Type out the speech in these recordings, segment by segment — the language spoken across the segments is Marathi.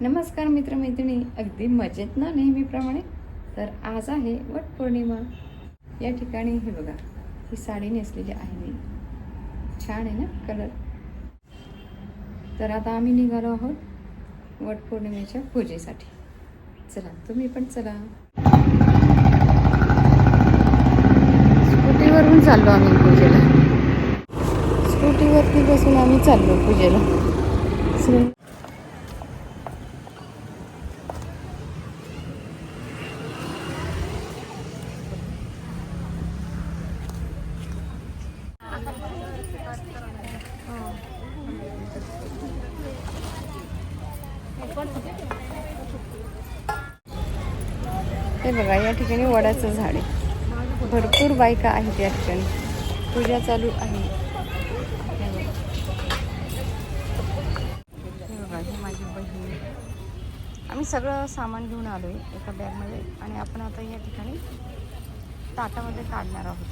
नमस्कार मित्रमैत्रिणी. अगदी मजेत ना नेहमीप्रमाणे? तर आज आहे वटपौर्णिमा या ठिकाणी हे बघा ही साडी नेसलेली आहे मी. छान आहे ना कलर तर आता आम्ही निघालो आहोत वटपौर्णिमेच्या पूजेसाठी. चला तुम्ही पण चला. स्कूटीवरून चाललो आम्ही पूजेला. स्कूटीवरती बसून आम्ही चाललो पूजेला. हे बघा या ठिकाणी वडाचं झाड आहे. भरपूर बायका आहेत या ठिकाणी. पूजा चालू आहे. हे बघा. हे ही माझी बहीण आम्ही सगळं सामान घेऊन आलो आहे एका बॅगमध्ये आणि आपण आता या ठिकाणी ताटामध्ये काढणार आहोत.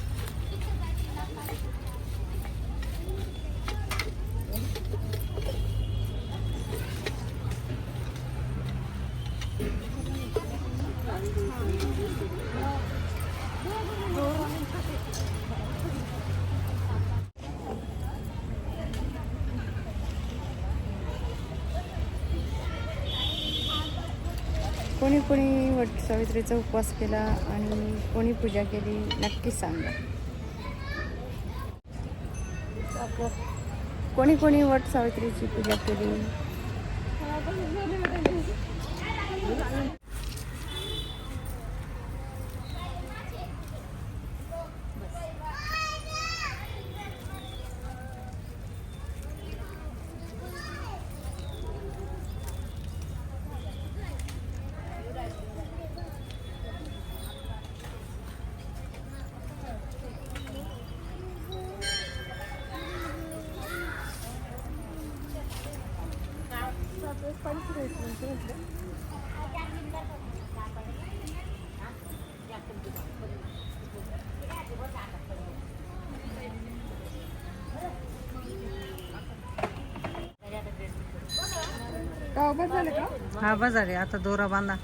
कोणी कोणी वट सावित्रीचा उपवास केला आणि कोणी पूजा केली नक्की सांगा. कोणी कोणी वट सावित्रीची पूजा केली झालं का हा बाजार आहे आता दोरा बांधा.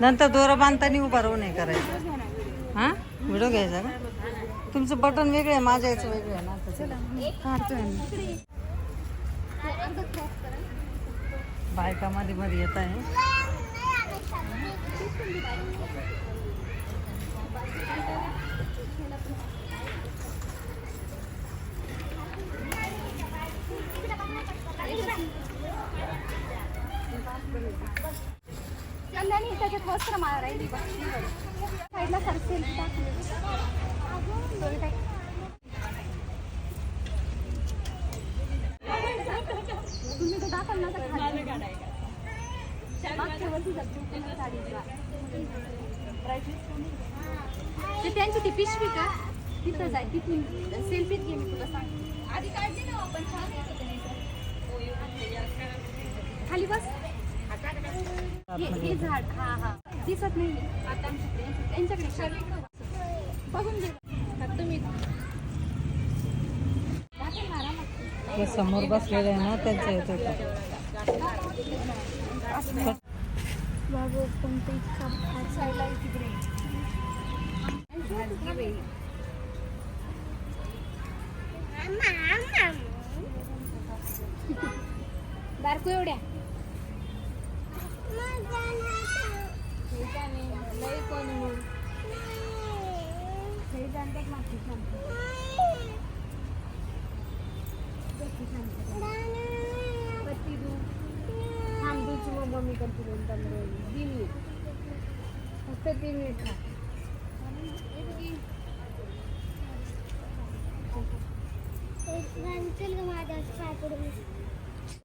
नंतर दोरा बांधताना उभा राहू नाही करायचं. हा? व्हिडिओ घ्यायचा का? तुमचं बटन वेगळं आहे माझ्या याचं वेगळं आहे ना बायका मध्ये मध्ये येत आहे. वस्त्र माळ राहिली साईडला सरसेल तुम्ही तर दाखल ना तर त्यांची ती पिशवी का? तिथं जाय तिथून सेल्फीत घे मी तुला सांग आधी काढली ना आपण छान? खाली बस. हे हे झाड. हा हा. दिसत नाही. आता त्यांच्याकडे बघून घे तुम्ही समोर बसलेलं आहे ना त्यांचं येत होतं बाबू कोणतं साईडला तिकडे. बारकू एवढ्या हे जाणे, लई कोण मग. हे जाणतात मागची मग मम्मी करते दोन पंधरा तीन मिनिट फक्त तीन मिनिट खा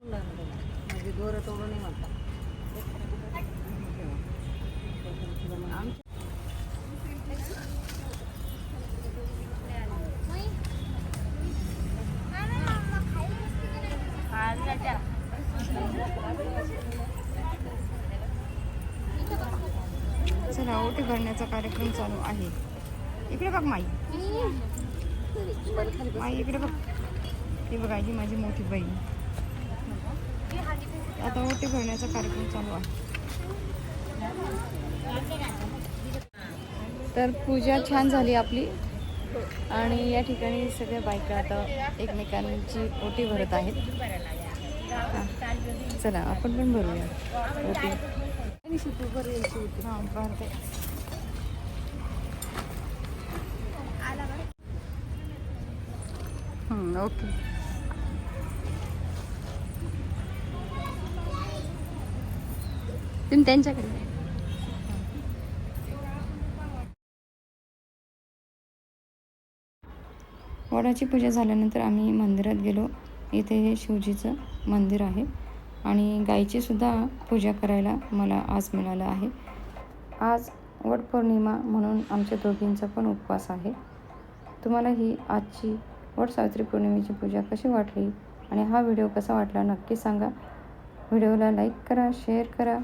म्हणजे दोरं तोडून नाही म्हणतात. चला भरण्याचा कार्यक्रम चालू आहे. इकडे बघ माई. माई इकडे बघ. ही बघा ही माझी मोठी बहीण. आता ओटी भरण्याचा कार्यक्रम चालू आहे. तर पूजा छान झाली आपली. आणि या ठिकाणी सगळ्या बायका आता एकमेकांची ओटी भरत आहेत. चला आपण पण भरूया. ओटी. ओके तुम्ही त्यांच्याकडे वडाची पूजा झाल्यानंतर आम्ही मंदिरात गेलो. इथे हे शिवजीचं मंदिर आहे. आणि गाईचीसुद्धा पूजा करायला मला आज मिळालं आहे. आज वटपौर्णिमा म्हणून आमच्या दोघींचा पण उपवास आहे. तुम्हाला ही आजची वट सावित्री पौर्णिमेची पूजा कशी वाटली आणि हा व्हिडिओ कसा वाटला नक्की सांगा. व्हिडिओला लाईक करा शेअर करा.